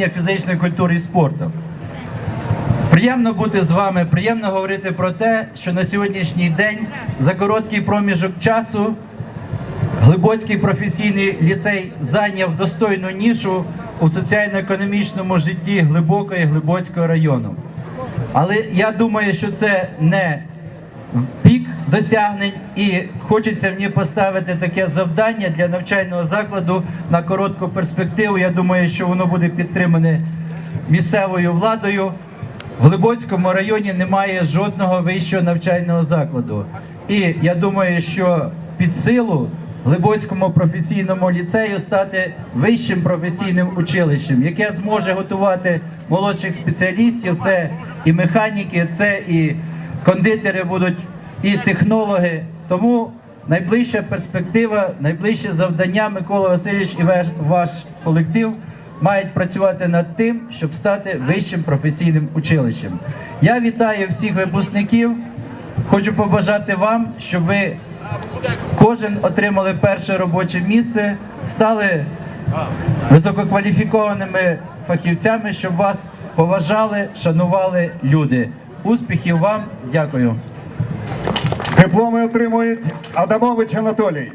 фізичної культури і спорту. Приємно бути з вами, приємно говорити про те, що на сьогоднішній день за короткий проміжок часу Глибоцький професійний ліцей зайняв достойну нішу у соціально-економічному житті глибокої Глибоцького району. Але я думаю, що це не пік досягнень, і хочеться мені поставити таке завдання для навчального закладу на коротку перспективу. Я думаю, що воно буде підтримане місцевою владою. В Глибоцькому районі немає жодного вищого навчального закладу. І я думаю, що під силу Глибоцькому професійному ліцею стати вищим професійним училищем, яке зможе готувати молодших спеціалістів. Це і механіки, це і кондитери будуть, і технологи. Тому найближча перспектива, найближче завдання Микола Васильович і ваш, колектив мають працювати над тим, щоб стати вищим професійним училищем. Я вітаю всіх випускників. Хочу побажати вам, щоб ви кожен отримали перше робоче місце, стали висококваліфікованими фахівцями, щоб вас поважали, шанували люди. Успіхів вам, дякую. Дипломи отримують Адамович Анатолій.